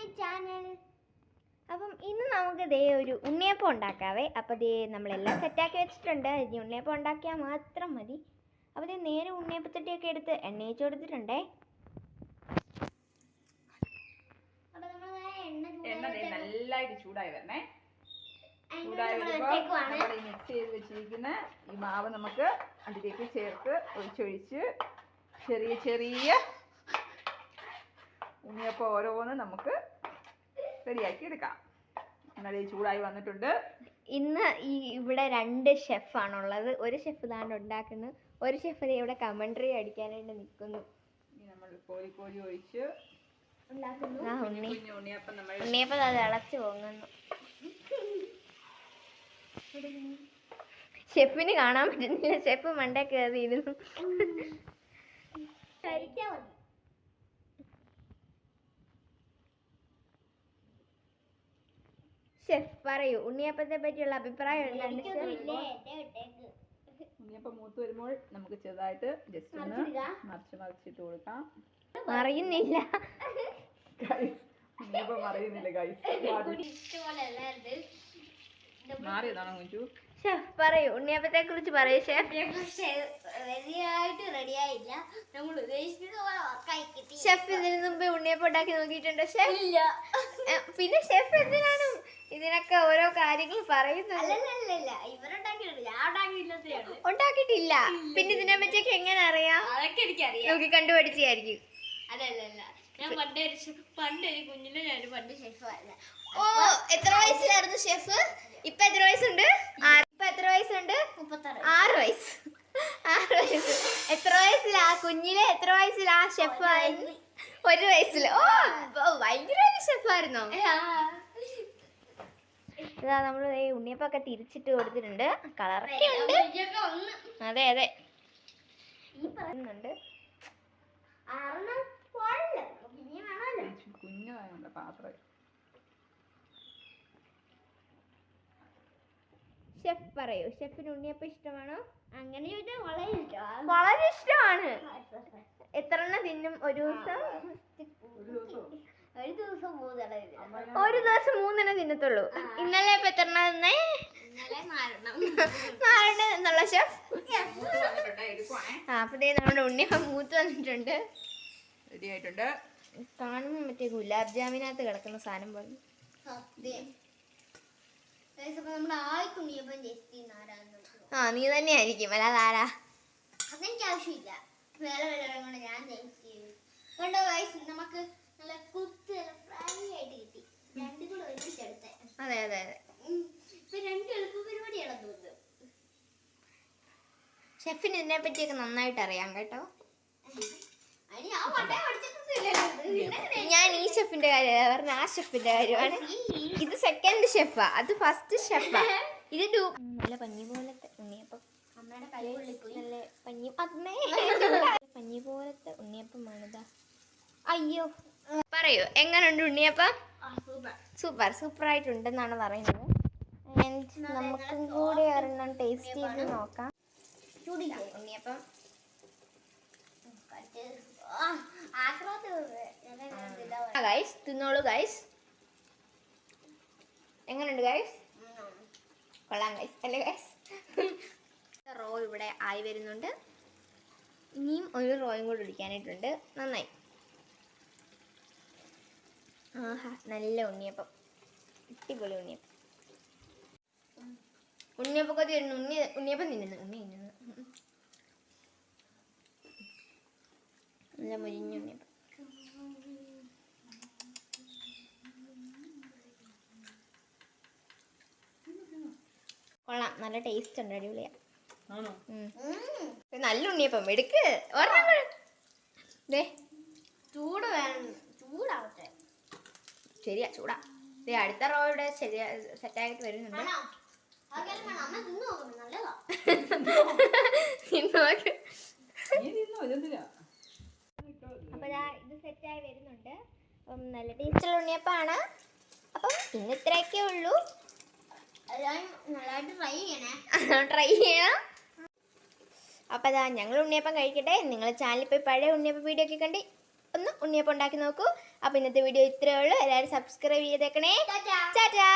My channel. അപ്പം ഇന്ന് നമുക്ക് ദേ ഒരു ഉണ്ണിയപ്പം ഉണ്ടാക്കാവേ. അപ്പോൾ ദേ നമ്മളെല്ലാം സെറ്റാക്കി വെച്ചിട്ടുണ്ട്. ഇനി ഉണ്ണിയപ്പം ഉണ്ടാക്കിയാൽ മാത്രം മതി. അപ്പോൾ ദേ നേരെ ഉണ്ണിയപ്പത്തട്ടിയൊക്കെ എടുത്ത് എണ്ണയിച്ച് കൊടുത്തിട്ടുണ്ടേ. അപ്പൊ നമ്മൾ എണ്ണ എണ്ണ ദേ ചൂടായി നല്ലതായിട്ട് ചൂടായി വരണേ. അതിന് ചൂടായി നമ്മൾ വരുമ്പോൾ വെച്ചേക്കുവാണ്. നമ്മൾ ഈ മിക്സ് ചെയ്ത് വെച്ചിരിക്കുന്ന ഈ മാവ് നമുക്ക് അതിലേക്ക് ചേർത്ത് ഒഴിച്ചൊഴിച്ച് ചെറിയ ചെറിയ ഉണ്ണിയപ്പം ഓരോന്ന് നമുക്ക് റെഡിയാക്കി എടുക്കാം. നല്ല ചൂടായി വന്നിട്ടുണ്ട്. ഇന്ന് ഈ ഇവിടെ രണ്ട് ഷെഫാണുള്ളത് ഒരു ഷെഫ് ഇതാണ്ട് ഉണ്ടാക്കുന്നു. ഒരു ഷെഫ് ഇവിടെ കമൻട്രി അടിക്കാനായിട്ട് നിൽക്കുന്നു ഇനി നമ്മൾ കോരി കോരി ഒഴിച്ച് ഉണ്ണിയപ്പം നമ്മൾ ഉണ്ണിയപ്പം അത് ഇളച്ചു പൊങ്ങുന്നു. ഷെഫിന് കാണാൻ പറ്റുന്നില്ല. ഷെഫ് മണ്ടേ കയറിയിരുന്നു കഴിക്കാൻ മതി. ഷെഫ് പറയൂ. ഉണ്ണിയപ്പത്തെ പറ്റിയുള്ള അഭിപ്രായം എന്താണ് ഉണ്ണിയപ്പം മൂത്ത് വരുമ്പോൾ നമുക്ക് ചെറുതായിട്ട് ജസ്റ്റ് ഒന്ന്. മറിച്ച് മറിച്ചിട്ട് കൊടുക്കാം. അറിയുന്നില്ല ഗൈസ് ഉണ്ണിയപ്പം അറിയുന്നില്ല ഗൈസ് മാറിയതാണോ കുഞ്ചു? ഷെഫ് പറയൂ. ഉണ്ണിയപ്പത്തെ കുറിച്ച് പറയൂ ഷെഫ്. റെഡിയായിട്ട് റെഡിയായില്ല നമ്മൾ കിട്ടി. ഷെഫ് ഇതിനു മുമ്പ് ഉണ്ണിയപ്പം ഉണ്ടാക്കി നോക്കിയിട്ടുണ്ടോ ഷെഫ്? ഇല്ല. പിന്നെ ഷെഫ് എന്തിനാണ് ഇതിനൊക്കെ ഓരോ കാര്യങ്ങൾ പറയുന്നത്. ഉണ്ടാക്കിയിട്ടില്ല. പിന്നെ ഇതിനെ പറ്റിയൊക്കെ എങ്ങനെ അറിയാം? അതൊക്കെ എനിക്കറിയാം. നോക്കി കണ്ടുപഠിച്ചായിരിക്കും. അതല്ലല്ല ഞാൻ പണ്ട് പണ്ട് ഒരു കുഞ്ഞിലെ ഞാൻ പണ്ട് ഷെഫായിരുന്നു ഓ എത്ര വയസ്സിലായിരുന്നു ഷെഫ്? ഇപ്പൊ എത്ര വയസ്സുണ്ട്? ഇപ്പൊ എത്ര വയസ്സുണ്ട്? ആറ് വയസ്സ്. ആറ് വയസ്സ്. എത്ര വയസ്സിലാ? കുഞ്ഞിലെ എത്ര വയസ്സിലാ? ഷെഫ് ആയിരുന്നു ഒരു വയസ്സിൽ ഓ ഭയങ്കര ഷെഫായിരുന്നോ? ഇതാ നമ്മൾ ഈ ഉണ്ണിയപ്പൊക്കെ തിരിച്ചിട്ട് കൊടുത്തിട്ടുണ്ട് കളറൊക്കെ ഉണ്ട് അതെ അതെ ഈ പറയുന്നുണ്ട് കുഞ്ഞതായുണ്ട് പാത്രം ഷെഫ് പറയൂ ഷെഫിന് ഉണ്ണിയപ്പം ഇഷ്ടമാണോ അങ്ങനെ ചോദിച്ചാൽ വളരെ ഇഷ്ടമാണ് വളരെ ഇഷ്ടമാണ് എത്ര എണ്ണം തിന്നും ഒരു ദിവസം ഒരു ദിവസം മൂന്നെണ്ണം ഒരു ദിവസം മൂന്നെണ്ണം തിന്നത്തുള്ളൂ. ഇന്നലെ ഇപ്പൊ എത്ര തന്നെ? നാലെണ്ണം. എന്നുള്ള ഷെഫ്? ആ അപ്പൊ ദേ നമ്മുടെ ഉണ്ണി മൂത്ത് വന്നിട്ടുണ്ട്. റെഡി ആയിട്ടുണ്ട്. കാണുമ്പോൾ മറ്റേ ഗുലാബ് ജാമിനകത്ത് കിടക്കുന്ന സാധനം പോലെ. ആ നീ തന്നെ ആയിരിക്കും അല്ലാതെ ആരാ? അതെനിക്ക് ആവശ്യമില്ല വേറെ വേറെ ഞാൻ കണ്ടോ നമുക്ക് അതെ അതെ അതെ. ഷെഫിന് ഇതിനെ പറ്റിയൊക്കെ നന്നായിട്ട് അറിയാം കേട്ടോ. ഞാൻ ഈ ഷെഫിന്റെ കാര്യമല്ല പറഞ്ഞ ആ ഷെഫിന്റെ കാര്യമാണ്. ഇത് സെക്കൻഡ് ഷെഫാ. അത് ഫസ്റ്റ് ഷെഫാ. ഇത് നല്ല പഞ്ഞി പോലത്തെ ഉണ്ണിയപ്പം. നല്ല പഞ്ഞി അന്നേ പഞ്ഞി പോലത്തെ ഉണ്ണിയപ്പമാണിതാ അയ്യോ. പറയൂ എങ്ങനെയുണ്ട് ഉണ്ണിയപ്പം സൂപ്പർ. സൂപ്പർ ആയിട്ടുണ്ടെന്നാണ് പറയുന്നത്. നമുക്കും കൂടി ഒരെണ്ണം ടേസ്റ്റ് ചെയ്ത് നോക്കാം? ഉണ്ണിയപ്പം ഗൈസ് തിന്നോളൂ ഗൈസ് എങ്ങനെയുണ്ട് ഗൈസ് കൊള്ളാം ഗൈസ് അല്ലേ ഗൈസ് റോ ഇവിടെ ആയി വരുന്നുണ്ട്. ഇനിയും ഒരു റോയും കൂടി ഒടിക്കാനായിട്ടുണ്ട് നന്നായി. ആഹാ നല്ല ഉണ്ണിയപ്പം. അടിപൊളി ഉണ്ണിയപ്പം. ഉണ്ണിയപ്പൊക്കെ വരുന്നു ഉണ്ണി ഉണ്ണിയപ്പം തിന്നുന്നു. ഉണ്ണി തിന്നുന്നു. നല്ല മുരിഞ്ഞ ഉണ്ണിയപ്പം. കൊള്ളാം. നല്ല ടേസ്റ്റ് ഉണ്ട് അടിപൊളിയാ. നല്ല ഉണ്ണിയപ്പം. എടുക്ക്. ചൂട് ശരിയാ ചൂടാ. ദേ അടുത്ത റോ ഇവിടെ ശരിയാ സെറ്റായിട്ട് വരുന്നുണ്ട്. അപ്പൊ ഇത് സെറ്റായി വരുന്നുണ്ട്. അപ്പം നല്ല ടേസ്റ്റുള്ള ഉണ്ണിയപ്പാണ് അപ്പം ഇന്ന് ഇത്രയൊക്കെ ഉള്ളൂ. ട്രൈ ചെയ്യണം. അപ്പം അതാ ഞങ്ങൾ ഉണ്ണിയപ്പം കഴിക്കട്ടെ. നിങ്ങൾ ചാനലിൽ പോയി പഴയ ഉണ്ണിയപ്പം വീഡിയോ ഒക്കെ കണ്ട് ഒന്ന് ഉണ്ണിയപ്പം ഉണ്ടാക്കി നോക്കൂ. അപ്പോൾ ഇന്നത്തെ വീഡിയോ ഇത്രയേ ഉള്ളൂ. എല്ലാവരും സബ്സ്ക്രൈബ് ചെയ്തേക്കണേ. ചാറ്റാ